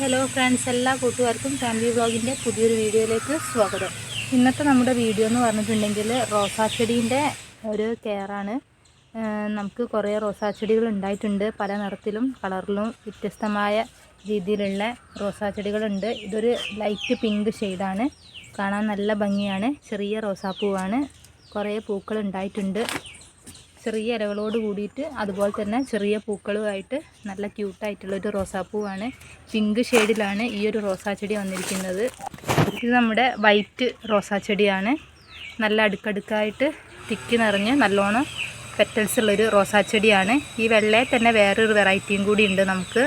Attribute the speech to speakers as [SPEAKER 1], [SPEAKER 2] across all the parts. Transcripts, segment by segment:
[SPEAKER 1] Hello friends എല്ലാ കൂട്ടുകാർക്കും family വ്ളോഗിന്റെ പുതിയൊരു വീഡിയോയിലേക്ക് സ്വാഗതം. ഇന്നത്തെ നമ്മുടെ വീഡിയോ എന്ന് പറഞ്ഞിട്ടുണ്ടെങ്കിൽ റോസാച്ചെടീന്റെ ഒരു കെയറാണ് നമുക്ക് കുറേ റോസാച്ചെടികൾ ഉണ്ടായിട്ടുണ്ട്. പല നിറത്തിലും കളറിലും വ്യത്യസ്തമായ രീതിയിലുള്ള റോസാച്ചെടികളുണ്ട് ഇതൊരു ലൈറ്റ് പിങ്ക് ഷെയ്ഡാണ് കാണാൻ നല്ല ഭംഗിയാണ്. ചെറിയ റോസാപ്പൂവാണ്. കുറേ പൂക്കൾ ഉണ്ടായിട്ടുണ്ട്. ചെറിയ ഇലകളോട് കൂടിയിട്ട് അതുപോലെ തന്നെ ചെറിയ പൂക്കളുമായിട്ട് നല്ല ക്യൂട്ടായിട്ടുള്ളൊരു റോസാപ്പൂവാണ്. പിങ്ക് ഷെയ്ഡിലാണ് ഈ ഒരു റോസാ ചെടി വന്നിരിക്കുന്നത്. ഇത് നമ്മുടെ വൈറ്റ് റോസാ ചെടിയാണ് നല്ല അടുക്കടുക്കായിട്ട് തിക്കി നിറഞ്ഞ് നല്ലോണം പെറ്റൽസ് ഉള്ളൊരു റോസാച്ചെടിയാണ്. ഈ വെള്ളയിൽ തന്നെ വേറൊരു വെറൈറ്റിയും കൂടി ഉണ്ട് നമുക്ക്.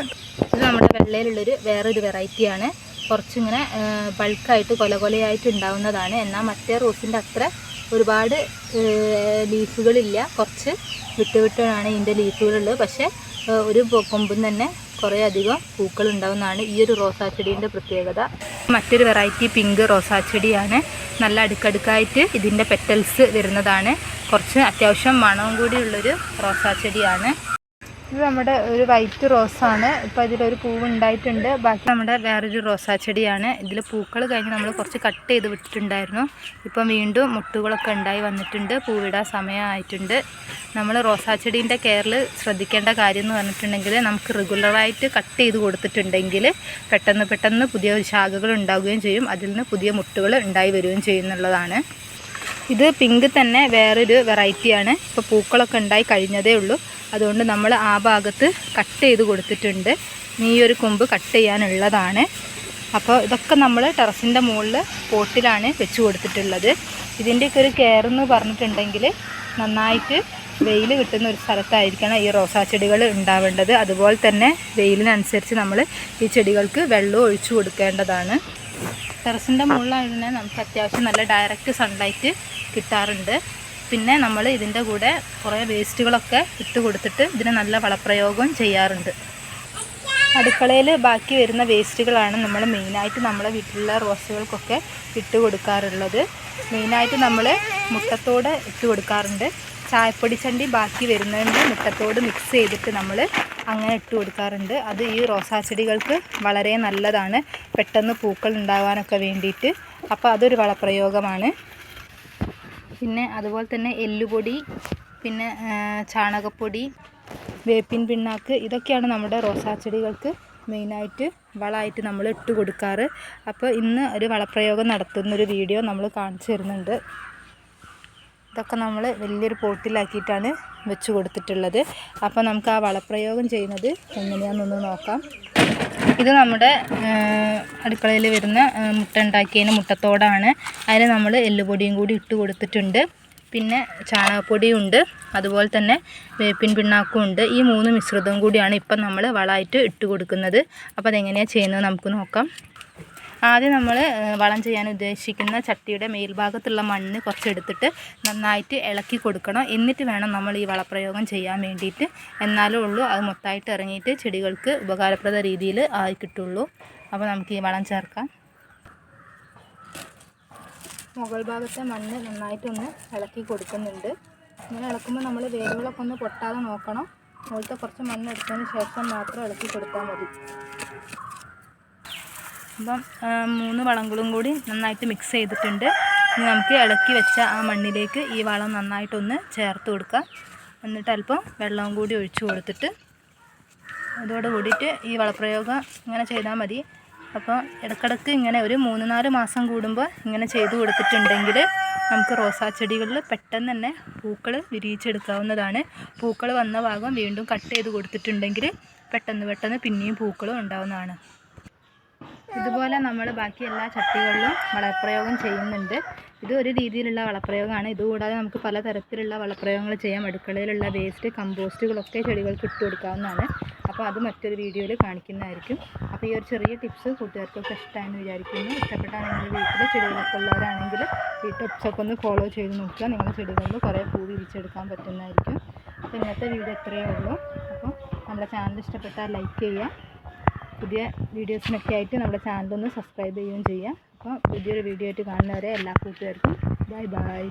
[SPEAKER 1] ഇത് നമ്മുടെ വെള്ളയിലുള്ളൊരു വേറൊരു വെറൈറ്റിയാണ്. കുറച്ചിങ്ങനെ ബൾക്കായിട്ട് കൊല കൊലയായിട്ട് ഉണ്ടാവുന്നതാണ്. എന്നാൽ മറ്റേ റോസിന്റെ അത്ര ഒരുപാട് ലീഫുകളില്ല. കുറച്ച് വിട്ട് വിട്ടാണ് ഇതിന്റെ ലീഫുകളുള്ളത്. പക്ഷേ ഒരു കൊമ്പും തന്നെ കുറേ അധികം പൂക്കൾ ഉണ്ടാവുന്നതാണ് ഈ ഒരു റോസാച്ചെടീന്റെ പ്രത്യേകത. മറ്റൊരു വെറൈറ്റി പിങ്ക് റോസാച്ചെടിയാണ്. നല്ല അടുക്കടുക്കായിട്ട് ഇതിന്റെ പെറ്റൽസ് വരുന്നതാണ്. കുറച്ച് അത്യാവശ്യം മണവും കൂടിയുള്ളൊരു റോസാച്ചെടിയാണ്. ഇത് നമ്മുടെ ഒരു വൈറ്റ് റോസാണ്. ഇപ്പോൾ ഇതിലൊരു പൂവ് ഉണ്ടായിട്ടുണ്ട് ബാക്കി നമ്മുടെ വേറൊരു റോസാ ചെടിയാണ് ഇതിൽ പൂക്കൾ കഴിഞ്ഞ് നമ്മൾ കുറച്ച് കട്ട് ചെയ്ത് വിട്ടിട്ടുണ്ടായിരുന്നു. ഇപ്പം വീണ്ടും മുട്ടുകളൊക്കെ ഉണ്ടായി വന്നിട്ടുണ്ട്. പൂവിടാൻ സമയമായിട്ടുണ്ട്. നമ്മൾ റോസാ ചെടീന്റെ കെയറിൽ ശ്രദ്ധിക്കേണ്ട കാര്യം എന്ന് പറഞ്ഞിട്ടുണ്ടെങ്കിൽ നമുക്ക് റെഗുലറായിട്ട് കട്ട് ചെയ്ത് കൊടുത്തിട്ടുണ്ടെങ്കിൽ പെട്ടെന്ന് പെട്ടെന്ന് പുതിയ ശാഖകൾ ഉണ്ടാവുകയും ചെയ്യും. അതിൽ നിന്ന് പുതിയ മുട്ടുകൾ ഉണ്ടായി വരികയും ചെയ്യുന്നുള്ളതാണ്. ഇത് പിങ്ക് തന്നെ വേറൊരു വെറൈറ്റിയാണ് ഇപ്പോൾ പൂക്കളൊക്കെ ഉണ്ടായി കഴിഞ്ഞതേ ഉള്ളൂ. അതുകൊണ്ട് നമ്മൾ ആ ഭാഗത്ത് കട്ട് ചെയ്ത് കൊടുത്തിട്ടുണ്ട്. ഈ ഒരു കൊമ്പ് കട്ട് ചെയ്യാനുള്ളതാണ്. അപ്പോൾ ഇതൊക്കെ നമ്മൾ ടെറസിന്റെ മുകളിൽ പോട്ടിലാണ് വെച്ച് കൊടുത്തിട്ടുള്ളത്. ഇതിന്റെയൊക്കെ ഒരു കെയർ എന്ന് പറഞ്ഞിട്ടുണ്ടെങ്കിൽ നന്നായിട്ട് വെയിൽ കിട്ടുന്ന ഒരു സ്ഥലത്തായിരിക്കണം ഈ റോസാ ചെടികൾ ഉണ്ടാവേണ്ടത്. അതുപോലെ തന്നെ വെയിലിനനുസരിച്ച് നമ്മൾ ഈ ചെടികൾക്ക് വെള്ളം ഒഴിച്ചു കൊടുക്കേണ്ടതാണ്. ടെറസിന്റെ മുകളിലായതിനെ നമുക്ക് അത്യാവശ്യം നല്ല ഡയറക്റ്റ് സൺലൈറ്റ് കിട്ടാറുണ്ട്. പിന്നെ നമ്മൾ ഇതിന്റെ കൂടെ കുറേ വേസ്റ്റുകളൊക്കെ ഇട്ട് കൊടുത്തിട്ട് ഇതിന് നല്ല വളപ്രയോഗവും ചെയ്യാറുണ്ട്. അടുക്കളയിൽ ബാക്കി വരുന്ന വേസ്റ്റുകളാണ് നമ്മൾ മെയിനായിട്ട് നമ്മളെ വീട്ടിലുള്ള റോസുകൾക്കൊക്കെ ഇട്ട് കൊടുക്കാറുള്ളത്. മെയിനായിട്ട് നമ്മൾ മുട്ടത്തോട് ഇട്ട് കൊടുക്കാറുണ്ട്. ചായപ്പൊടി ചണ്ടി ബാക്കി വരുന്നതിന്റെ മുട്ടത്തോട് മിക്സ് ചെയ്തിട്ട് നമ്മൾ അങ്ങനെ ഇട്ട് കൊടുക്കാറുണ്ട്. അത് ഈ റോസാ ചെടികൾക്ക് വളരെ നല്ലതാണ്. പെട്ടെന്ന് പൂക്കൾ ഉണ്ടാകാനൊക്കെ വേണ്ടിയിട്ട്. അപ്പോൾ അതൊരു വളപ്രയോഗമാണ്. പിന്നെ അതുപോലെ തന്നെ എല്ലുപൊടി പിന്നെ ചാണകപ്പൊടി വേപ്പിൻ പിണ്ണാക്ക് ഇതൊക്കെയാണ് നമ്മുടെ റോസാ ചെടികൾക്ക് മെയിനായിട്ട് വളമായിട്ട് നമ്മൾ ഇട്ട് കൊടുക്കാറ്. അപ്പോൾ ഇന്ന് ഒരു വളപ്രയോഗം നടത്തുന്നൊരു വീഡിയോ നമ്മൾ കാണിച്ചു തരുന്നുണ്ട്. ഇതൊക്കെ നമ്മൾ വലിയൊരു പോട്ടിലാക്കിയിട്ടാണ് വെച്ച് കൊടുത്തിട്ടുള്ളത്. അപ്പോൾ നമുക്ക് ആ വളപ്രയോഗം ചെയ്യുന്നത് എങ്ങനെയാണെന്നൊന്ന് നോക്കാം. ഇത് നമ്മുടെ അടുക്കളയിൽ വരുന്ന മുട്ട ഉണ്ടാക്കിയതിന് മുട്ടത്തോടാണ്. അതിന് നമ്മൾ എല്ലുപൊടിയും കൂടി ഇട്ട് കൊടുത്തിട്ടുണ്ട്. പിന്നെ ചാണകപ്പൊടിയുണ്ട് അതുപോലെ തന്നെ വേപ്പിൻ പിണ്ണാക്കും ഉണ്ട്. ഈ മൂന്ന് മിശ്രിതവും കൂടിയാണ് ഇപ്പം നമ്മൾ വളമായിട്ട് ഇട്ട് കൊടുക്കുന്നത്. അപ്പോൾ അതെങ്ങനെയാണ് ചെയ്യുന്നത് നമുക്ക് നോക്കാം. ആദ്യം നമ്മൾ വളം ചെയ്യാൻ ഉദ്ദേശിക്കുന്ന ചട്ടിയുടെ മേൽഭാഗത്തുള്ള മണ്ണ് കുറച്ചെടുത്തിട്ട് നന്നായിട്ട് ഇളക്കി കൊടുക്കണം. എന്നിട്ട് വേണം നമ്മൾ ഈ വളപ്രയോഗം ചെയ്യാൻ വേണ്ടിയിട്ട്. എന്നാലേ ഉള്ളൂ അത് മൊത്തമായിട്ട് ഇറങ്ങിയിട്ട് ചെടികൾക്ക് ഉപകാരപ്രദ രീതിയിൽ ആയി കിട്ടുള്ളൂ. അപ്പോൾ നമുക്ക് ഈ വളം ചേർക്കാം. മുകൾ ഭാഗത്തെ മണ്ണ് നന്നായിട്ടൊന്ന് ഇളക്കി കൊടുക്കുന്നുണ്ട്. ഇങ്ങനെ ഇളക്കുമ്പോൾ നമ്മൾ വേരുകളൊക്കെ ഒന്ന് പൊട്ടാതെ നോക്കണം. മുകളിലത്തെ കുറച്ച് മണ്ണ് എടുത്തതിന് ശേഷം മാത്രം ഇളക്കി കൊടുത്താൽ മതി. അപ്പം മൂന്ന് വളങ്ങളും കൂടി നന്നായിട്ട് മിക്സ് ചെയ്തിട്ടുണ്ട്. ഇനി നമുക്ക് ഇളക്കി വെച്ച ആ മണ്ണിലേക്ക് ഈ വളം നന്നായിട്ടൊന്ന് ചേർത്ത് കൊടുക്കാം. എന്നിട്ട് അല്പം വെള്ളവും കൂടി ഒഴിച്ചു കൊടുത്തിട്ട് അതോട് കൂടിയിട്ട് ഈ വളപ്രയോഗം ഇങ്ങനെ ചെയ്താൽ മതി. അപ്പോൾ ഇടക്കിടക്ക് ഇങ്ങനെ ഒരു മൂന്ന് നാല് മാസം കൂടുമ്പോൾ ഇങ്ങനെ ചെയ്തു കൊടുത്തിട്ടുണ്ടെങ്കിൽ നമുക്ക് റോസാ ചെടികളിൽ പെട്ടെന്ന് തന്നെ പൂക്കൾ വിരിയിച്ചെടുക്കാവുന്നതാണ്. പൂക്കൾ വന്ന ഭാഗം വീണ്ടും കട്ട് ചെയ്ത് കൊടുത്തിട്ടുണ്ടെങ്കിൽ പെട്ടെന്ന് പെട്ടെന്ന് പിന്നെയും പൂക്കളും ഉണ്ടാവുന്നതാണ്. ഇതുപോലെ നമ്മൾ ബാക്കി എല്ലാ ചട്ടികളിലും വളപ്രയോഗം ചെയ്യുന്നുണ്ട്. ഇത് ഒരു രീതിയിലുള്ള വളപ്രയോഗമാണ്. ഇതുകൂടാതെ നമുക്ക് പലതരത്തിലുള്ള വളപ്രയോഗങ്ങൾ ചെയ്യാം. അടുക്കളയിലുള്ള വേസ്റ്റ് കമ്പോസ്റ്റുകളൊക്കെ ചെടികൾക്ക് ഇട്ട് കൊടുക്കാവുന്നതാണ്. അപ്പോൾ അത് മറ്റൊരു വീഡിയോയിൽ കാണിക്കുന്നതായിരിക്കും. അപ്പോൾ ഈ ഒരു ചെറിയ ടിപ്സ് കൂട്ടുകാർക്കൊക്കെ ഇഷ്ടമായെന്ന് വിചാരിക്കുന്നു. ഇഷ്ടപ്പെട്ടാണെങ്കിൽ വീട്ടിൽ ചെടികളൊക്കെ ഉള്ളവരാണെങ്കിൽ ഈ ടിപ്സൊക്കെ ഒന്ന് ഫോളോ ചെയ്ത് നോക്കുക. നിങ്ങളുടെ ചെടികളിൽ കുറേ പൂ വിരിച്ചെടുക്കാൻ പറ്റുന്നതായിരിക്കും. അപ്പോൾ ഇന്നത്തെ വീഡിയോ ഇത്രയേ ഉള്ളൂ. അപ്പോൾ നമ്മുടെ ചാനൽ ഇഷ്ടപ്പെട്ടാൽ ലൈക്ക് ചെയ്യുക. പുതിയ വീഡിയോസിനൊക്കെ ആയിട്ട് നമ്മുടെ ചാനലൊന്ന് സബ്സ്ക്രൈബ് ചെയ്യുകയും ചെയ്യാം. അപ്പോൾ പുതിയൊരു വീഡിയോ ആയിട്ട് കാണുന്നവരെ എല്ലാ കൂട്ടുകാർക്കും ബൈ ബൈ.